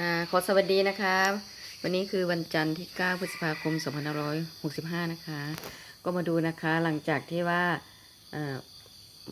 ค่ะขอสวัสดีนะคะ วันนี้คือวันจันทร์ที่ 9 พฤษภาคม 2565 นะคะ ก็มาดูนะคะหลังจากที่ว่า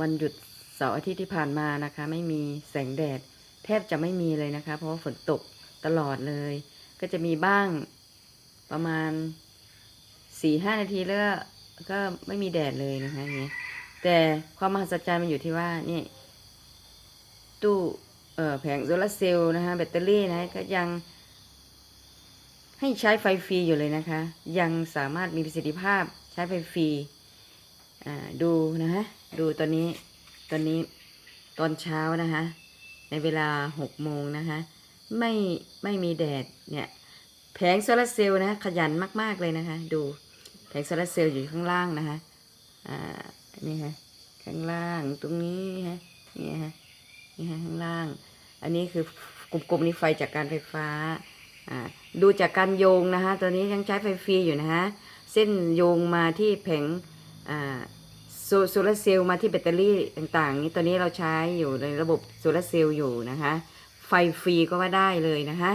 วันหยุดเสาร์อาทิตย์ที่ผ่านมานะคะ ไม่มีแสงแดด แทบจะไม่มีเลยนะคะ เพราะว่าฝนตกตลอดเลย ก็จะมีบ้างประมาณ 4-5 นาทีแล้วก็ไม่มีแดดเลยนะคะอย่างเงี้ยแต่ความมหัศจรรย์มันอยู่ที่ว่านี่ตู้ แผงโซลาร์เซลล์นะคะแบตเตอรี่นะก็ยังให้ใช้ไฟฟรีอยู่เลยนะคะ ยังสามารถมีประสิทธิภาพใช้ไฟฟรีดูนะฮะดูตอนนี้ตอนนี้ตอนเช้านะคะในเวลาหกโมงนะคะไม่ไม่มีแดดเนี่ยแผงโซลาร์เซลล์นะขยันมาก ๆ เลยนะคะ ดูแผงโซลาร์เซลล์อยู่ข้างล่างนะคะอ่านี่ฮะข้างล่างตรงนี้ฮะนี่ฮะ นี่ฮะข้างล่าง อันนี้คือกลมๆนี่ไฟจากการไฟฟ้าอ่าดูจากการโยงนะคะตัวนี้ยังใช้ไฟฟรีอยู่นะฮะเส้นโยงมาที่แผงอ่าโซลาร์เซลล์มาที่แบตเตอรี่ต่างๆ นี้ตัวนี้เราใช้อยู่ในระบบโซลาร์เซลล์อยู่นะคะ ไฟฟรีก็ว่าได้เลยนะคะ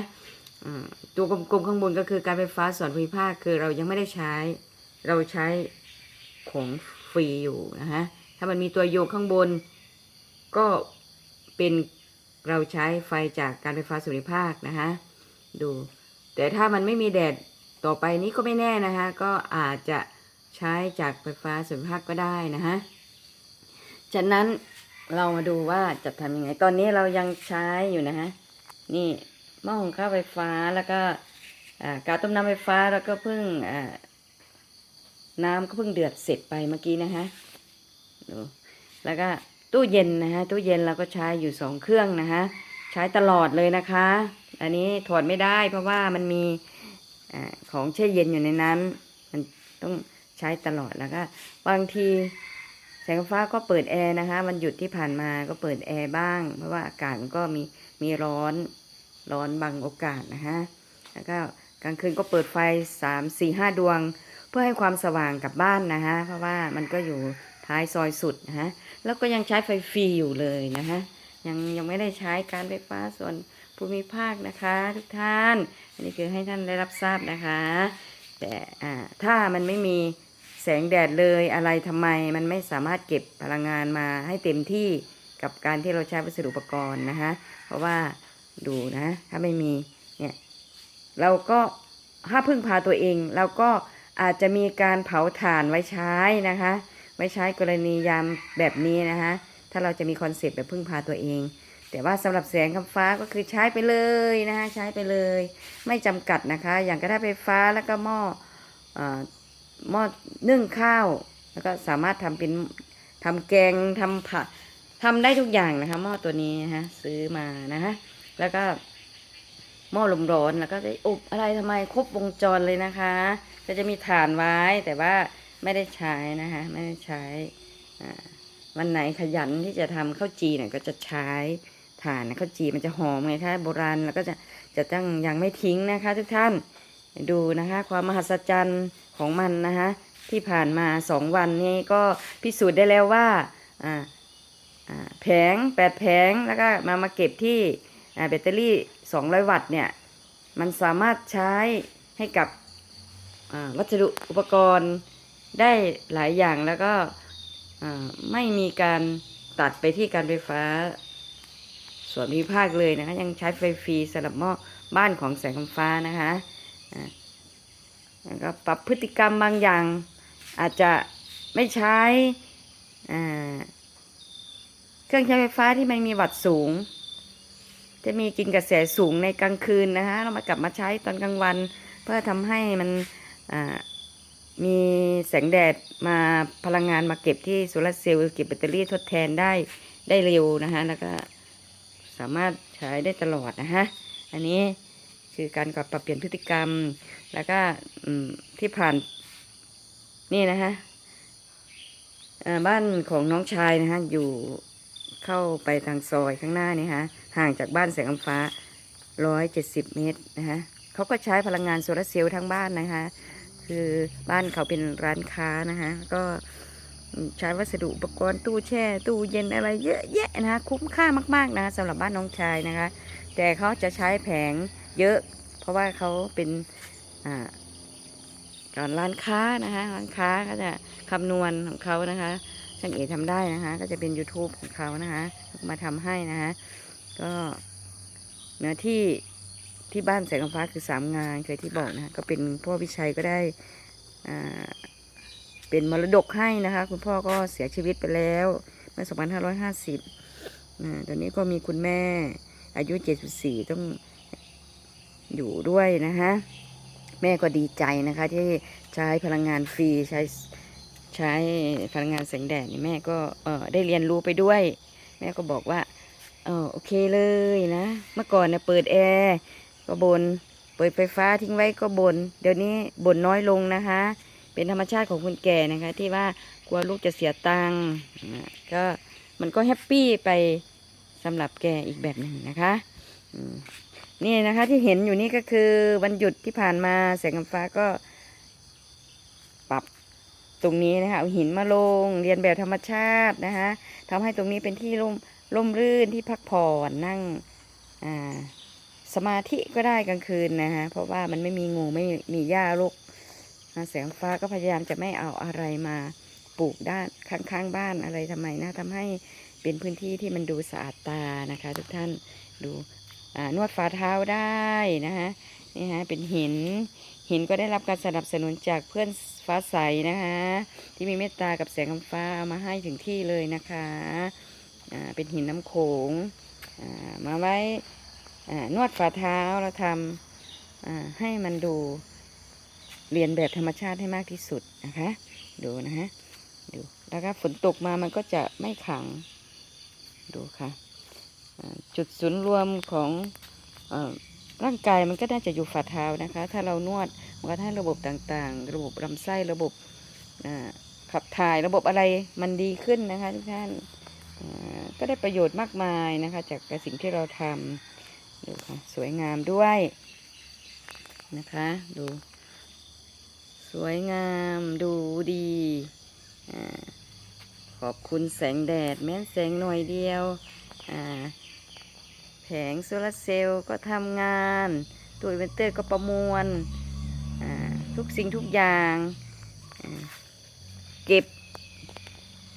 อ่าตัวกลมๆข้างบนก็คือการไฟฟ้าส่วนภูมิภาคคือเรายังไม่ได้ใช้ เราใช้ของฟรีอยู่นะคะถ้ามันมีตัวโยงข้างบน ก็ เป็นเราใช้ไฟจากการไฟฟ้าส่วนภูมิภาคนะคะดูแต่ถ้ามันไม่มีแดดต่อไปนี้ก็ไม่แน่นะคะก็อาจจะใช้จากไฟฟ้าส่วนภูมิภาคก็ได้นะคะฉะนั้นเรามาดูว่าจะทำยังไง ตอนนี้เรายังใช้อยู่นะฮะนี่หม้อหุงข้าวไฟฟ้าแล้วก็กาต้มน้ำไฟฟ้าแล้วก็เพิ่งน้ำก็เพิ่งเดือดเสร็จไปเมื่อกี้นะคะดูแล้วก็ ตู้เย็นนะฮะตู้เย็นเราก็ใช้อยู่สองเครื่องนะคะใช้ตลอดเลยนะคะ อันนี้ถอดไม่ได้เพราะว่ามันมีอของแช่เย็นอยู่ในนั้น มันต้องใช้ตลอดแล้วก็บางทีแสงฟ้าก็เปิดแอร์นะคะมันหยุดที่ผ่านมาก็เปิดแอร์บ้าง เพราะว่าอากาศมันก็มีมีร้อนร้อนบางโอกาสนะคะแล้วก็กลางคืนก็เปิดไฟสามสี่ห้าดวง เพื่อให้ความสว่างกับบ้านนะคะเพราะว่ามันก็อยู่ ท้ายซอยสุดนะคะแล้วก็ยังใช้ไฟฟรีอยู่เลยนะคะยังยังไม่ได้ใช้การไฟฟ้าส่วนภูมิภาคนะคะทุกท่าน อันนี้คือให้ท่านได้รับทราบนะคะ แต่อ่าถ้ามันไม่มีแสงแดดเลยอะไรทำไมมันไม่สามารถเก็บพลังงานมาให้เต็มที่กับการที่เราใช้วัสดุอุปกรณ์นะคะเพราะว่าดูนะถ้าไม่มีเนี่ยเราก็ถ้าพึ่งพาตัวเองเราก็อาจจะมีการเผาถ่านไว้ใช้นะคะ ไว้ใช้กรณียามแบบนี้นะคะถ้าเราจะมีคอนเซปต์แบบพึ่งพาตัวเอง แต่ว่าสำหรับแสงคำฟ้าก็คือใช้ไปเลยนะคะใช้ไปเลย ไม่จำกัดนะคะ อย่างกระทะไฟฟ้าแล้วก็หม้ออหม้อนึ่งข้าว แล้วก็สามารถทำเป็นทำแกงทำผัดทำได้ทุกอย่างนะคะหม้อตัวนี้นะคะซื้อมานะคะแล้วก็หม้อลมร้อนแล้วก็ได้อบอะไรทำไมครบวงจรเลยนะคะก็จะมีถ่านไว้แต่ว่า ไม่ได้ใช้นะคะไม่ได้ใช้วันไหนขยันที่จะทำข้าวจีเนี่ยก็จะใช้ถ่านนะข้าวจีมันจะหอมไงคะโบราณแล้วก็จะจะตั้งยังไม่ทิ้งนะคะ ทุกท่านดูนะคะ ความมหัศจรรย์ของมันนะคะที่ผ่านมาสองวันนี้ก็พิสูจน์ได้แล้วว่าแผงแปดแผงแล้วก็มามาเก็บที่แบตเตอรี่สองร้อยวัตต์เนี่ย มันสามารถใช้ให้กับวัสดุอุปกรณ์ ได้หลายอย่างแล้วก็ไม่มีการตัดไปที่การไฟฟ้า ส่วนภูมิภาคเลยนะคะ ยังใช้ไฟฟรีสำหรับหม้อบ้านของแสงไฟฟ้านะคะแล้วก็ปรับพฤติกรรมบางอย่าง อาจจะไม่ใช้เครื่องใช้ไฟฟ้าที่ไม่มีวัตต์สูง จะมีกินกระแสสูงในกลางคืนนะคะเรามากลับมาใช้ตอนกลางวัน เพื่อทำให้มันอ มีแสงแดดมาพลังงานมาเก็บที่โซลาร์เซลล์เก็บแบตเตอรี่ทดแทนได้ได้เร็วนะคะแล้วก็สามารถใช้ได้ตลอดนะคะอันนี้คือการปรับเปลี่ยนพฤติกรรม แล้วก็ที่ผ่านนี่นะคะบ้านของน้องชายนะคะอยู่เข้าไปทางซอยข้างหน้านี่ฮะห่างจากบ้านแสงอัมฟ้าร้อยเจ็ดสิบเมตรนะคะเขาก็ใช้พลังงานโซลาร์เซลล์ทั้งบ้านนะคะ คือบ้านเขาเป็นร้านค้านะคะก็ใช้วัสดุอุปกรณ์ตู้แช่ ตู้เย็นอะไรเยอะแยะนะคะคุ้มค่ามากๆนะคะสำหรับบ้านน้องชายนะคะ แต่เขาจะใช้แผงเยอะ เพราะว่าเขาเป็นอ่าการร้านค้านะคะร้านค้าก็จะคำนวณของเขานะคะช่างเอทำได้นะคะ ก็จะเป็น YouTube ของเขานะคะ มาทำให้นะคะ ก็เนื้อที่ ที่บ้านแสงฟ้าคือสามงานเคยที่บอกนะก็เป็นพ่อวิชัยก็ได้อ่าเป็นมรดกให้นะคะ คุณพ่อก็เสียชีวิตไปแล้วเมื่อ 2550อ่าตอนนี้ก็มีคุณแม่อายุ 74 ต้องอยู่ด้วยนะคะแม่ก็ดีใจนะคะที่ใช้พลังงานฟรีใช้ใช้พลังงานแสงแดดนี่แม่ก็เออได้เรียนรู้ไปด้วย แม่ก็บอกว่าเออโอเคเลยนะ เมื่อก่อนเนี่ยเปิดแอร์ ก็บน เปิดไฟฟ้าทิ้งไว้ก็บน เดี๋ยวนี้บนน้อยลงนะคะ เป็นธรรมชาติของคนแก่นะคะ ที่ว่ากลัวลูกจะเสียตังค์ก็มันก็แฮปปี้ไปสำหรับแกอีกแบบหนึ่งนะคะนี่นะคะที่เห็นอยู่นี่ก็คือวันหยุดที่ผ่านมาแสงกำฟ้าก็ ปรับตรงนี้นะคะเอาหินมาลงเรียนแบบธรรมชาตินะคะทำให้ตรงนี้เป็นที่ร่มร่มรื่นที่พักผ่อนนั่งอ่า สมาธิก็ได้กลางคืนนะคะเพราะว่ามันไม่มีงูไม่มีหญ้ารกนะแสงฟ้าก็พยายามจะไม่เอาอะไรมาปลูกด้านข้างๆบ้านอะไรทำไมนะทำให้เป็นพื้นที่ที่มันดูสะอาดตานะคะ ทุกท่านดูนวดฝ่าเท้าได้นะคะนี่ฮะเป็นหินหินก็ได้รับการสนับสนุนจากเพื่อนฟ้าใสนะคะที่มีเมตตากับแสงฟ้าเอามาให้ถึงที่เลยนะคะเป็นหินน้ำโขงมาไว้ นวดฝ่าเท้าแล้วทำให้มันดูเรียนแบบธรรมชาติให้มากที่สุดนะคะ ดูนะฮะดูแล้วก็ฝนตกมามันก็จะไม่ขังดูค่ะจุดศูนย์รวมของอร่างกายมันก็น่าจะอยู่ฝ่าเท้านะคะ ถ้าเรานวดมันก็ให้ระบบต่างๆ ระบบลำไส้ระบบขับถ่ายระบบอะไรมันดีขึ้นนะคะทุกท่านก็ได้ประโยชน์มากมายนะคะ จากสิ่งที่เราทำ สวยงามด้วยนะคะ ดู สวยงามดูดีขอบคุณแสงแดดแม้แสงหน่อยเดียวแผงโซลาร์เซลล์ก็ทำงานตัวอินเวนเตอร์ก็ประมวลทุกสิ่งทุกอย่างเก็บ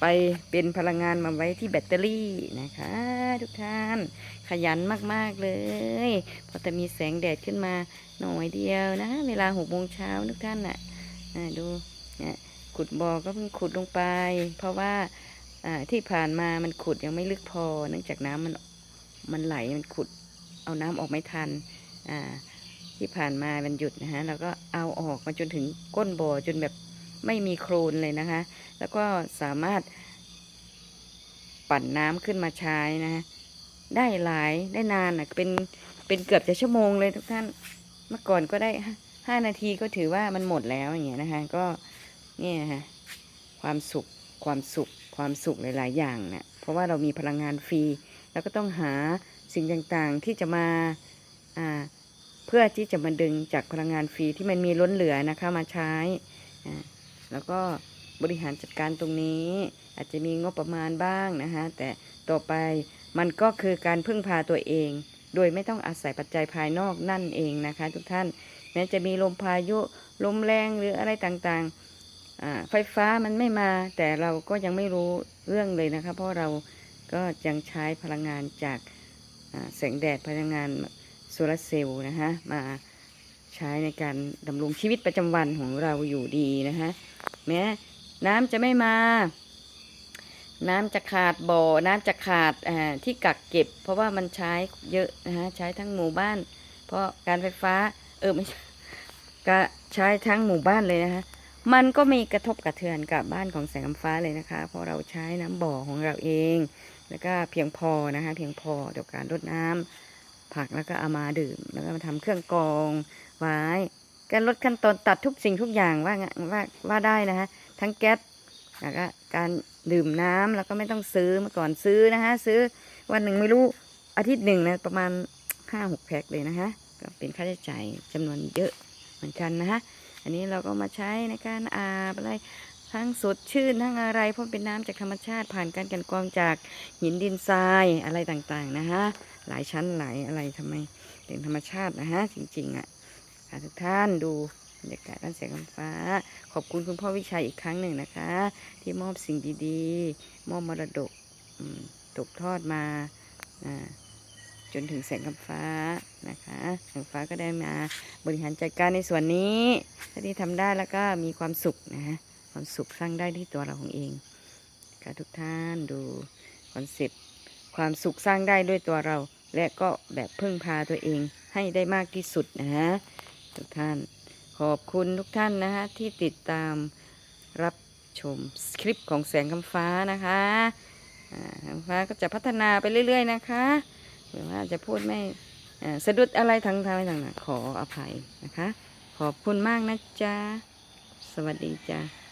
ไปเป็นพลังงานมาไว้ที่แบตเตอรี่นะคะ ทุกท่านขยันมากๆเลยพอแต่มีแสงแดดขึ้นมาหน่อยเดียวนะ เวลาหกโมงเช้าทุกท่านน่ะอ่าดูเนี่ยขุดบ่อก็เพิ่งขุดลงไป เพราะว่าที่ผ่านมามันขุดยังไม่ลึกพอ เนื่องจากน้ำมันมันไหลมันขุดเอาน้ำออกไม่ทันที่ผ่านมามันหยุดนะฮะแล้วก็เอาออกมาจนถึงก้นบ่อจนแบบ ไม่มีโคลนเลยนะคะ แล้วก็สามารถปั่นน้ำขึ้นมาใช้นะฮะได้หลายได้นานอะเป็นเป็นเกือบจะชั่วโมงเลยทุกท่านเมื่อก่อนก็ได้ห้านาทีก็ถือว่ามันหมดแล้วอย่างเงี้ยนะคะก็เนี่ยฮะความสุขความสุขความสุขหลาย ๆ อย่างเนะ่ะเพราะว่าเรามีพลังงานฟรี แล้วก็ต้องหาสิ่งต่างๆที่จะมาอ่าเพื่อที่จะมาดึงจากพลังงานฟรีที่มันมีล้นเหลือนะคะมาใช้อ่า แล้วก็บริหารจัดการตรงนี้ อาจจะมีงบประมาณบ้างนะคะแต่ต่อไปมันก็คือการพึ่งพาตัวเอง โดยไม่ต้องอาศัยปัจจัยภายนอกนั่นเองนะคะ ทุกท่านแม้จะมีลมพายุลมแรงหรืออะไรต่างๆไฟฟ้ามันไม่มา แต่เราก็ยังไม่รู้เรื่องเลยนะคะ เพราะเราก็ยังใช้พลังงานจากแสงแดดพลังงานโซลาร์เซลล์นะคะมา ใช้ในการดำรงชีวิตประจำวันของเราอยู่ดีนะคะแม้น้ำจะไม่มา น้ำจะขาดบ่อ น้ำจะขาดที่กักเก็บ เพราะว่ามันใช้เยอะนะคะใช้ทั้งหมู่บ้าน เพราะการไฟฟ้า เออไม่ใช่ก็ใช้ทั้งหมู่บ้านเลยนะคะมันก็มีกระทบกระเทือนกับบ้านของแสงฟ้าเลยนะคะ เพราะเราใช้น้ำบ่อของเราเอง แล้วก็เพียงพอนะคะ เพียงพอต่อการรดน้ำ ผักแล้วก็เอามาดื่ม แล้วก็มาทำเครื่องกรองไว้การลดขั้นตอนตัดทุกสิ่งทุกอย่างว่างั้นว่าว่าได้นะคะทั้งแก๊สแล้วก็การดื่มน้ำแล้วก็ไม่ต้องซื้อเมื่อก่อนซื้อนะคะซื้อวันหนึ่งไม่รู้อาทิตย์หนึ่งนะประมาณห้าหกแพ็คเลยนะคะก็เป็นค่าใช้จ่ายจำนวนเยอะเหมือนกันนะคะอันนี้เราก็มาใช้ในการอาบอะไร ทั้งสดชื่นทั้งอะไร เพราะเป็นน้ำจากธรรมชาติผ่านการกันกรองจากหินดินทรายอะไรต่างๆนะฮะหลายชั้นหลายอะไรทำไมเป็นธรรมชาตินะฮะจริงๆอะค่ะทุกท่านดูบรรยากาศด้านแสงฟ้า ขอบคุณคุณพ่อวิชัยอีกครั้งหนึ่งนะคะ ที่มอบสิ่งดีๆ มอบมรดกตกทอดมาจนถึงแสงกำฟ้านะคะแสงฟ้าก็ได้มาบริหารจัดการในส่วนนี้ถ้าที่ทำได้แล้วก็มีความสุขนะฮะ ความสุขสร้างได้ที่ตัวเราของเองค่ะทุกท่านดูคอนเซปต์ความสุขสร้างได้ด้วยตัวเรา และก็แบบพึ่งพาตัวเองให้ได้มากที่สุดนะฮะทุกท่าน ขอบคุณทุกท่านนะฮะที่ติดตามรับชมคลิปของแสงคำฟ้านะคะคำฟ้าก็จะพัฒนาไปเรื่อย ๆ นะคะหรือว่าจะพูดไม่สะดุดอะไรทั้งทางต่างๆขออภัยนะคะ ขอบคุณมากนะจ๊ะ สวัสดีจ้ะ